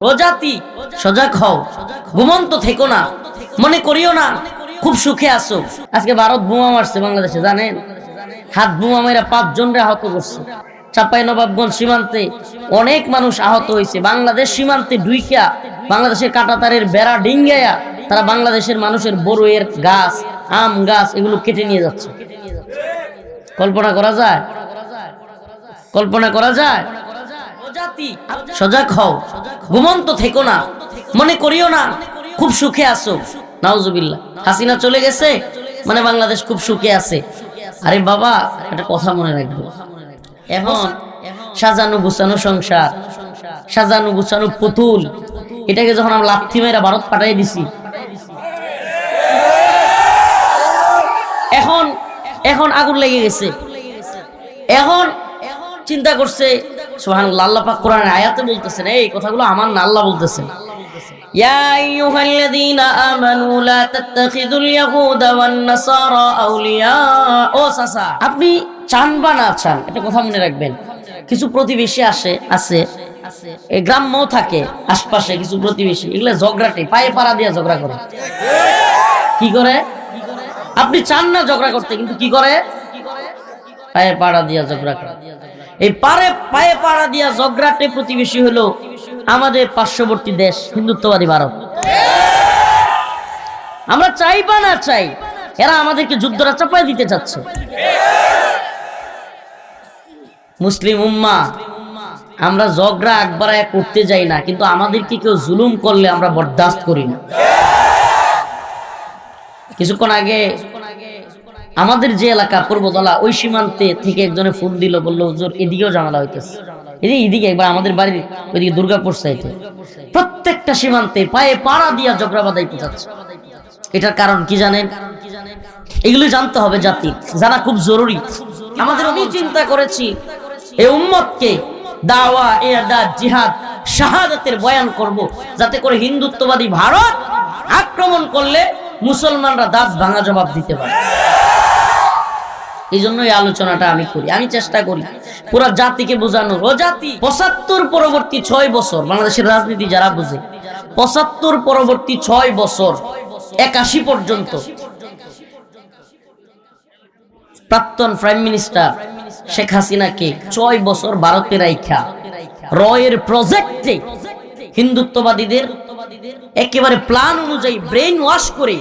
প্রজাতি, সজাগ হও। ঘুমন্ত থেকো না। মনে করিও না, খুব সুখে আসো আজকে ভারত বোমা মারছে বাংলাদেশে, জানেন? হাত বোমা পাঁচ জনরে আহত করছে। চাপাই নবাবগঞ্জ সীমান্তে অনেক মানুষ আহত হয়েছে। বাংলাদেশ সীমান্তে ডুইকা বাংলাদেশের কাটাতারের বেড়া ডিঙ্গাইয়া তারা বাংলাদেশের মানুষের বড়ুয়ের গাছ, আম গাছ এগুলো কেটে নিয়ে যাচ্ছে। কল্পনা করা যায়? কল্পনা করা যায়? সজাগ হও। ঘুমন্ত থেকো না। মনে করিও না, খুব সুখে আছো। নাউজুবিল্লাহ। হাসিনা চলে গেছে মানে বাংলাদেশ খুব সুখে আছে। আরে বাবা, একটা কথা মনে রাখব। এখন সাজানো গুছানো সংসার, সাজানো গুছানো পুতুল, এটাকে যখন আমরা লাথি মেয়েরা ভারত পাঠাই দিছি। এখন এখন আগুন লেগে গেছে। এখন চিন্তা করছে সুবহানাল্লাহ আল্লাহ পাক কোরআনের আয়াতে বলতেছেন এই কথাগুলো আমার না আল্লাহ বলতেছেন يا أيها الذين آمنوا لا تتخذوا اليهود والنصارى أولياء ও চাচা আপনি চান বা না চান একটা কথা মনে রাখবেন কিছু প্রতিবেশী আসে আছে এই গ্রাম্য থাকে আশপাশে কিছু প্রতিবেশী এগুলো ঝগড়াটে পায়ে পাড়া দিয়ে ঝগড়া করে কি করে আপনি চান না ঝগড়া করতে কিন্তু কি করে পায়ে পাড়া দিয়া ঝগড়া করে এই পারে পায়ে পাড়া দিয়া ঝগড়াটে প্রতিবেশী হলো আমাদের পার্শ্ববর্তী দেশ, হিন্দুত্ববাদী ভারত। আমরা চাই বা না চাই, এরা আমাদেরকে যুদ্ধরা চাপাই দিতে চাচ্ছে। মুসলিম উম্মা, আমরা ঝগড়া একবারায় করতে যাই না, কিন্তু আমাদেরকে কেউ জুলুম করলে আমরা বরদাস্ত করি না। কিছুক্ষণ আগে আমাদের যে এলাকা পূর্বতলা, ওই সীমান্তে থেকে একজনে ফোন দিল, বলল, হুজুর, এদিকেও জানালা হইতেছে। এদিকে এদিকে একবার আমাদের বাড়ির ওইদিকে দুর্গাপুর সাইডে প্রত্যেকটা সীমান্তে পায়ে পাড়া দিয়া ঝগড়া যাচ্ছে। এটার কারণ কি জানেন? এগুলো জানতে হবে জাতি জানা খুব জরুরি। আমাদের আমি চিন্তা করেছি এই উম্মতকে দাওয়া এরদাদ জিহাদ, শাহাদাতের বয়ান করব, যাতে করে হিন্দুত্ববাদী ভারত আক্রমণ করলে মুসলমানরা দাঁত ভাঙা জবাব দিতে পারে। এই জন্য এই আলোচনাটা আমি করি। আমি চেষ্টা করি পুরো জাতিকে বোঝানোর। ও জাতি, পঁচাত্তর পরবর্তী ছয় বছর, বাংলাদেশের রাজনীতি যারা বুঝে, পঁচাত্তর পরবর্তী ছয় বছর, একাশি পর্যন্ত প্রাক্তন প্রাইম মিনিস্টার শেখ হাসিনাকে ছয় বছর ভারতে রাইখা, রয়ের প্রজেক্টে হিন্দুত্ববাদীদের একেবারে প্ল্যান অনুযায়ী ব্রেন ওয়াশ করে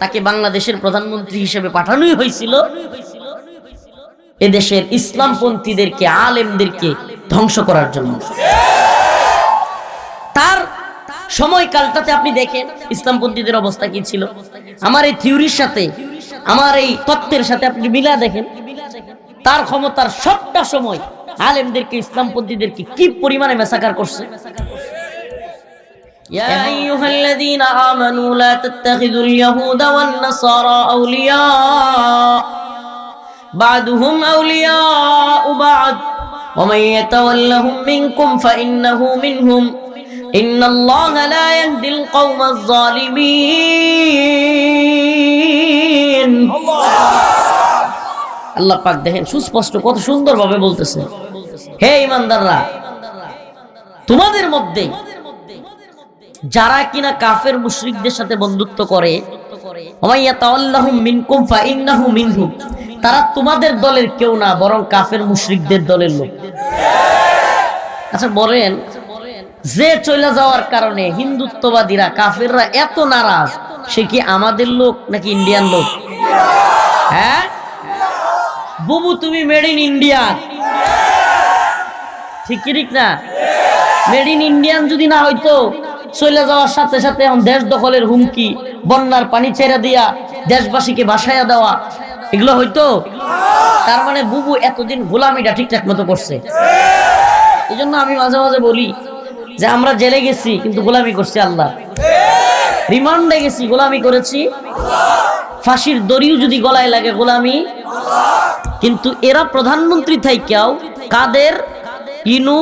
তাকে বাংলাদেশের প্রধানমন্ত্রী হিসেবে পাঠানোই হয়েছিল। এদেশের ইসলামপন্থীদেরকে, আলেমদেরকে ধ্বংস করার জন্য। তার সময়কালটাতে আপনি দেখেন ইসলামপন্থীদের অবস্থা কি ছিল। আমার এই থিওরির সাথে, আমার এই তত্ত্বের সাথে আপনি মিলা দেখেন। তার ক্ষমতার সবটা সময় আলেমদেরকে, ইসলামপন্থীদেরকে কি পরিমাণে মেসাকার করছে? يا أيها الذين آمنوا لا تتخذوا اليهود والنصارى أولياء بعضهم أولياء بعض ومن يتولهم منكم فإنه منهم إن الله لا يهدي القوم الظالمين আল্লাহ পাক দেখেন সুস্পষ্ট কত সুন্দর ভাবে বলতেছে হে ইমানদাররা তোমাদের মধ্যে যারা কিনা কাফের মুশরিকদের সাথে বন্ধুত্ব করে তারা তোমাদের দলের কেউ না, বরং কাফের মুশরিকদের দলের লোক। আচ্ছা বলেন, যে চলে যাওয়ার কারণে হিন্দুত্ববাদীরা, কাফেররা এত নারাজ, সে কি আমাদের লোক নাকি ইন্ডিয়ান লোক? হ্যাঁ? বুবু, তুমি মেড ইন ইন্ডিয়ান ঠিক ঠিক না? মেড ইন ইন্ডিয়ান যদি না হইতো চলে যাওয়ার সাথে সাথে এখন দেশ দখলের হুমকি, বন্যার পানি ছেড়ে দিয়া দেশবাসীকে বাসায়া দেওয়া, এগুলো হইতো? তার মানে বুবু এতদিন গোলামিটা ঠিকঠাক মতো করছে। এই জন্য আমি মাঝে মাঝে বলি যে আমরা জেলে গেছি, কিন্তু গোলামি করছি আল্লাহ। রিমান্ডে গেছি, গোলামি করেছি। ফাঁসির দড়িও যদি গলায় লাগে গোলামি। কিন্তু এরা প্রধানমন্ত্রী থাইকাও কাদের? ইনু,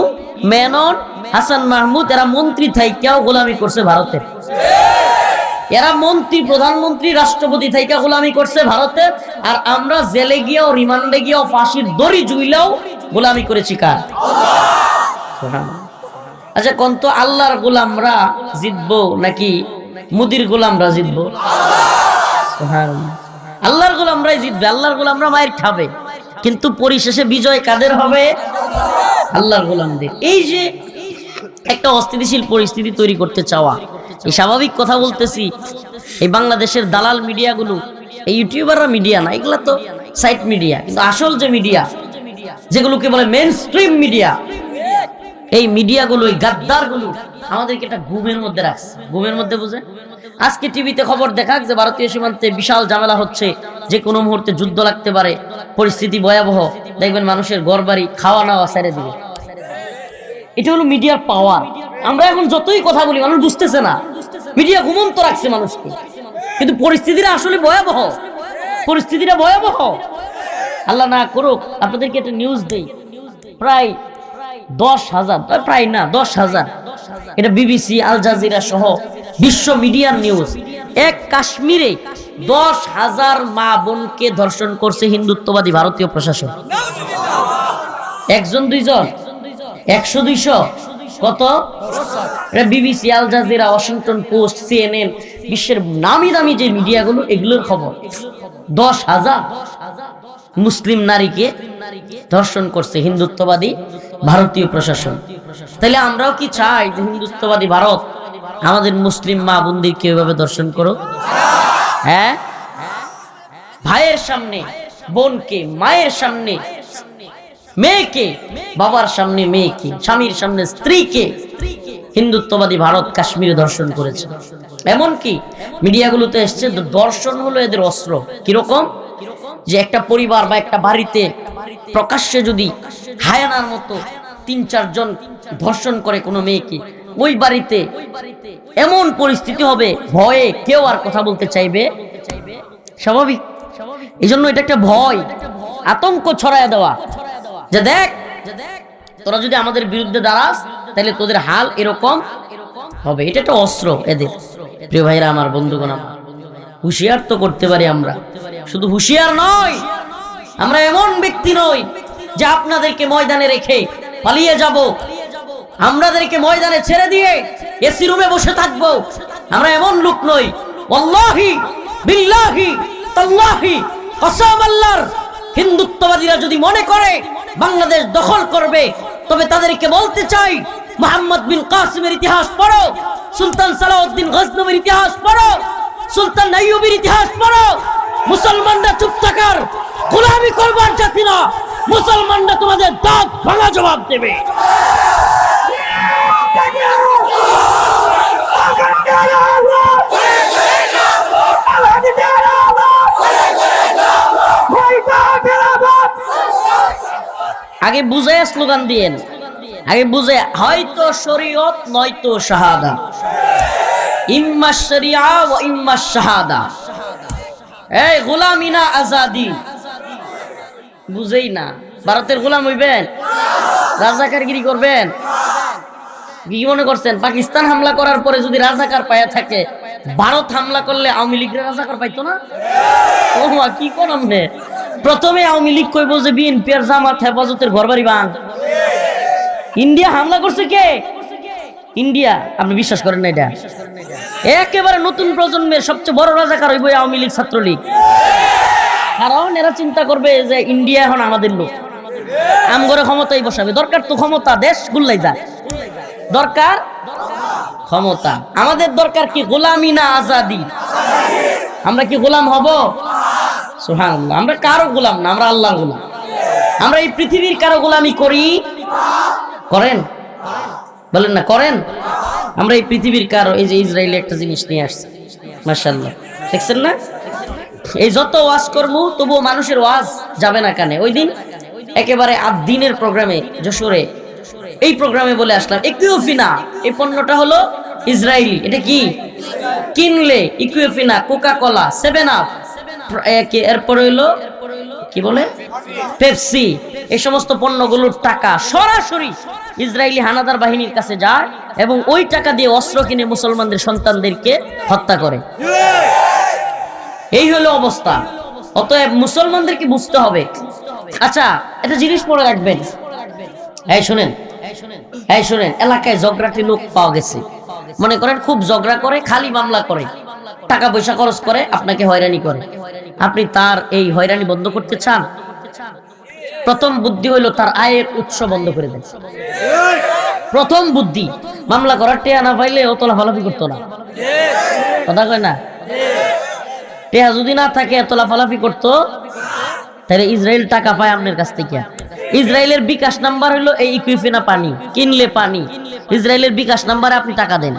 মেনন হাসান মাহমুদ এরা মন্ত্রী থাইকাও গোলামি করছে ভারতের এরা মন্ত্রী প্রধানমন্ত্রী রাষ্ট্রপতি থাইকা গোলামি করছে ভারতের আর আমরা জেলে গিয়েও রিমান্ডে গিয়েও ফাঁসির দড়ি জুইলেও গোলামি করেছি কার? আচ্ছা কোন তো আল্লাহর গোলামরা জিতবো নাকি মুদির গোলামরা জিতবো। আল্লাহর গোলামরাই জিতবে আল্লাহর গোলামরা মায়ের খাবে। কিন্তু পরিশেষে বিজয় কাদের হবে? আল্লাহর গোলামদের। এই যে একটা অস্থিতিশীল পরিস্থিতি তৈরি করতে চাওয়া। এই স্বাভাবিক কথা বলতেছি, এই বাংলাদেশের দালাল মিডিয়াগুলো, এই ইউটিউবাররা মিডিয়া না, এগুলা তো সাইট মিডিয়া, কিন্তু আসল যে মিডিয়া, যেগুলোকে বলে মেন স্ট্রিম মিডিয়া, এই মিডিয়াগুলো, এই গাদ্দারগুলো, আমাদেরকে একটা ঘুমের মধ্যে রাখছে। ঘুমের মধ্যে বুঝে? আজকে টিভিতে খবর দেখাক যে ভারতীয় সীমান্তে বিশাল ঝামেলা হচ্ছে, যে কোনো মুহূর্তে যুদ্ধ লাগতে পারে, পরিস্থিতি ভয়াবহ, দেখবেন মানুষের ঘর বাড়ি খাওয়া নাওয়া ছেড়ে দিবে। এটা হলো মিডিয়ার পাওয়ার। আমরা এখন যতই কথা বলি, মানুষ বুঝতেছে না। মিডিয়া ঘুমন্ত রাখছে মানুষকে। কিন্তু পরিস্থিতিটা আসলে ভয়াবহ। পরিস্থিতিটা ভয়াবহ। আল্লাহ না করুক, আপনাদেরকে একটা নিউজ দেই। প্রায় দশ হাজার প্রায় না, দশ হাজার। এটা বিবিসি আল জাজিরা সহ বিশ্ব মিডিয়ার নিউজ এক কাশ্মীরে দশ হাজার মা বোনকে ধর্ষণ করছে হিন্দুত্ববাদী ভারতীয় প্রশাসন। একজন, দুইজন। একশো দুইশো? কত? BBC, Al Jazeera, Washington Post, CNN, বিশ্বের নামি দামি যে মিডিয়াগুলো, এগুলোর খবর। দশ হাজার মুসলিম নারীকে ধর্ষণ করছে হিন্দুত্ববাদী ভারতীয় প্রশাসন। তাহলে আমরাও কি চাই যে হিন্দুত্ববাদী ভারত আমাদের মুসলিম মা বোনদেরকে এভাবে দর্শন করো হ্যাঁ? ভাইয়ের সামনে, বোনকে, মায়ের সামনে মেয়েকে, বাবার সামনে মেয়েকে, স্বামীর সামনে স্ত্রীকে হিন্দুত্ববাদী ভারত কাশ্মীরে দর্শন করেছে। এমনকি মিডিয়াগুলোতে এসছে দর্শন হলো এদের অস্ত্র। কীরকম? যে একটা পরিবার বা একটা বাড়িতে প্রকাশ্যে যদি হায়ানার মতো তিন, চারজন ধর্ষণ করে কোনো মেয়েকে, ওই বাড়িতে এমন পরিস্থিতি হবে, ভয়ে কেউ আর কথা বলতে চাইবে? স্বাভাবিক। এই জন্য এটা একটা ভয়, আতঙ্ক ছড়ায় দেওয়া। যে দেখ, তোরা যদি আমাদের বিরুদ্ধে দাঁড়াস, তাহলে তোদের হাল এরকম হবে। এটা একটা অস্ত্র এদের। প্রিয় ভাইরা, আমার বন্ধুগণ, আমার হুঁশিয়ার তো করতে পারি আমরা। শুধু হুঁশিয়ার নয়, আমরা এমন ব্যক্তি নই যে আপনাদেরকে ময়দানে রেখে পালিয়ে যাব। আমাদেরকে ময়দানে ছেড়ে দিয়ে এসি রুমে বসে থাকব। আমরা এমন লোক নই। ওয়াল্লাহি, বিল্লাহি, তাল্লাহি, কসম আল্লাহর হিন্দুত্ববাদীরা যদি মনে করে বাংলাদেশ দখল করবে। তবে তাদেরকে বলতে চাই, মোহাম্মদ বিন কাসিমের ইতিহাস পড়ো, সুলতান সালাউদ্দিন গজনবীর ইতিহাস পড়ো, সুলতান আইয়ুবের ইতিহাস পড়ো। মুসলমানরা চুপ থাকার গোলামি করবার জাতি না। মুসলমানরা তোমাদের দাঁত ভাঙা জবাব দেবে। আগে বুঝে স্লোগান দিয়েন। আগে বুঝে, হয়তো শরীয়ত, নয়তো শাহাদা। ইম্মা শরিয়া ও ইম্মা শাহাদা। এই গোলামিনা আজাদি। বুঝেই না। ভারতের গোলাম হইবেন? রাজাকারগিরি করবেন? কি মনে করছেন? পাকিস্তান হামলা করার পরে যদি রাজাকার পায়া থাকে, ভারত হামলা করলে আওয়ামী লীগের রাজাকার পাইতো না? ও কি কোন প্রথমে আওয়ামী লীগ কইব যে বিএনপি আর জামাত হেফাজতের ঘর বাড়ি ভাঙ ইন্ডিয়া হামলা করছে কে? ইন্ডিয়া, আপনি বিশ্বাস করেন না এটা? একেবারে নতুন প্রজন্মের সবচেয়ে বড় রাজাকার হইব আওয়ামী লীগ ছাত্রলীগ। কারণ এরা চিন্তা করবে যে ইন্ডিয়া এখন আমাদের লোক। আমগরে ক্ষমতাই বসাবে। দরকার তো ক্ষমতা, দেশ গুল্লাই যায় দরকার ক্ষমতা। আমাদের দরকার কি? গোলামি না আজাদি? আমরা কি গোলাম হব? সুবহানাল্লাহ। আমরা কারও গোলাম না, আমরা আল্লাহর গোলাম। আমরা এই পৃথিবীর কারও গোলামি করি? করেন? বলেন না, করেন? আমরা এই পৃথিবীর কারও, এই যে ইসরায়েলি একটা জিনিস নিয়ে আসছে মার্শাল্লাহ দেখছেন না? এই যত ওয়াজ করব, তবুও মানুষের ওয়াজ যাবে না কানে। ওই দিন একেবারে আট দিনের প্রোগ্রামে, যশোরে, এই প্রোগ্রামে বলে আসলাম, ইকুইফিনা এই পণ্যটা হলো ইসরায়েলি। এটা কি? কিনলে Aquafina Coca Cola seven up. এই সমস্ত পণ্যগুলোর টাকা সরাসরি হানাদার বাহিনীর কাছে যায় এবং ওই টাকা দিয়ে অস্ত্র কিনে মুসলমানদের সন্তানদেরকে হত্যা করে। এই হলো অবস্থা। অতএব মুসলমানদেরকে বুঝতে হবে। আচ্ছা একটা জিনিস মনে রাখবেন। এই শুনেন, এই শোনেন, এলাকায় ঝগড়াটি লোক পাওয়া গেছে। মনে করেন খুব ঝগড়া করে, খালি মামলা করে। টাকা পয়সা খরচ করে আপনাকে হয়রানি করে। আপনি তার এই হয়রানি বন্ধ করতে চান? প্রথম বুদ্ধি হইল তার আয়ের উৎস বন্ধ করে দেন। প্রথম বুদ্ধি, মামলা করার টেয়া না পাইলে ও তোলা ফালাফি করতো না। কথা কয় না? টেয়া যদি না থাকে তোলা ফালাফি করতো, তাহলে ইসরায়েল টাকা পায় আপনার কাছ থেকে। ইসরায়েলের বিকাশ নাম্বার হলো এই ইকুইফেনা পানি, কিনলে পানি। ইসরায়েলের বিকাশ নাম্বারে আপনি টাকা দেন।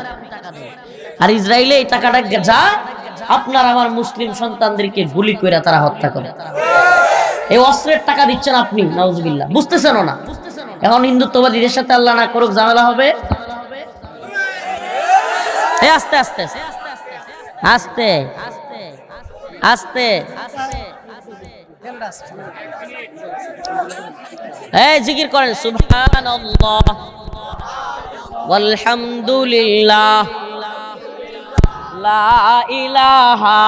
আর ইসরায়েলে এই টাকাটা যা আপনার আমার মুসলিম সন্তানদেরকে গুলি করে তারা হত্যা করে। এই অস্ত্রের টাকা দিচ্ছেন আপনি, নাউজুবিল্লাহ। বুঝতেছেন না? এখন হিন্দুত্ববাদীদের সাথে আল্লাহ না করুক ঝামেলা হবে? আস্তে। আস্তে আস্তে আস্তে। এই জিকির করেন, সুবহানাল্লাহ। ওয়ালহামদুলিল্লাহ। লা ইলাহা